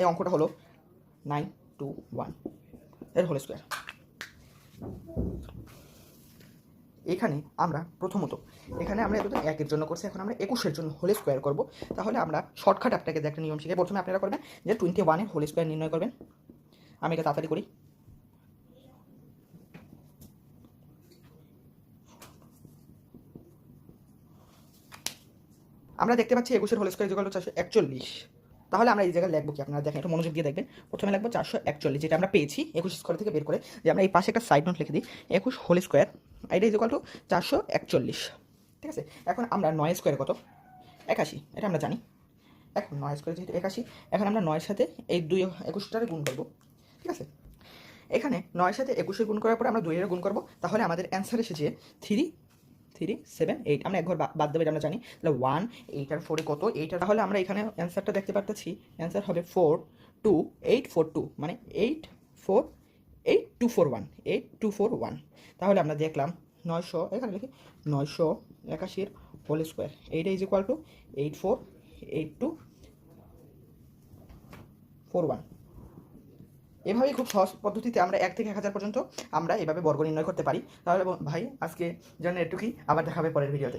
এই অঙ্কটা হলো নাইন টু ওয়ানের হোল স্কোয়ার এখানে আমরা প্রথমত, এখানে আমরা এতদিন একের জন্য করছি, এখন আমরা একুশের জন্য হোল স্কোয়ার করব। তাহলে আমরা শর্টকাট আপনাকে একটা নিয়ম শিখে প্রথমে আপনারা করবেন যে টোয়েন্টি ওয়ানের হোল স্কোয়ার নির্ণয় করবেন। আমি এটা তাড়াতাড়ি করি। আমরা দেখতে পাচ্ছি একুশের হোল স্কোয়ার যোগালো চারশো একচল্লিশ। তাহলে আমরা এই জায়গায় লিখব কি? আপনারা দেখেন, একটু মনোযোগ দিয়ে দেখবেন। প্রথমে লাগবো চারশো একচল্লিশ, যেটা আমরা পেয়েছি, একুশ স্কোয়ার থেকে বের করে। যে আমরা এই পাশে একটা সাইড নোট লিখে দিই, একুশ হোল স্কোয়ার এটা ইজ টু চারশো একচল্লিশ। ঠিক আছে? এখন আমরা নয় স্কোয়ার কত? একাশি, এটা আমরা জানি। এখন নয় স্কোয়ার যেহেতু একাশি, এখন আমরা নয়ের সাথে এই দুই একুশটারে গুণ করব। ঠিক আছে? এখানে নয়ের সাথে একুশে গুণ করার পরে আমরা দুইয়ের গুণ করব। তাহলে আমাদের অ্যান্সার এসেছে থ্রি থ্রি সেভেন এইট আমরা একবার বা- বাদ দেবে আমরা জানি। তাহলে ওয়ান এইট আর ফোরে কত? এইট আর তাহলে আমরা এখানে অ্যান্সারটা দেখতে পারতেছি। অ্যান্সার হবে four two eight four two মানে eight four eight two four one eight two four one তাহলে আমরা দেখলাম নয়শো, এখানে লিখি, নয়শো একাশির হোল স্কোয়ার এইটা is equal to eight four eight two four one এভাবেই খুব সহজ পদ্ধতিতে আমরা এক থেকে এক হাজার পর্যন্ত আমরা এভাবে বর্গ নির্ণয় করতে পারি। তাহলে ভাই, আজকে জন্য এটুকুই। আবার দেখাবে পরের ভিডিওতে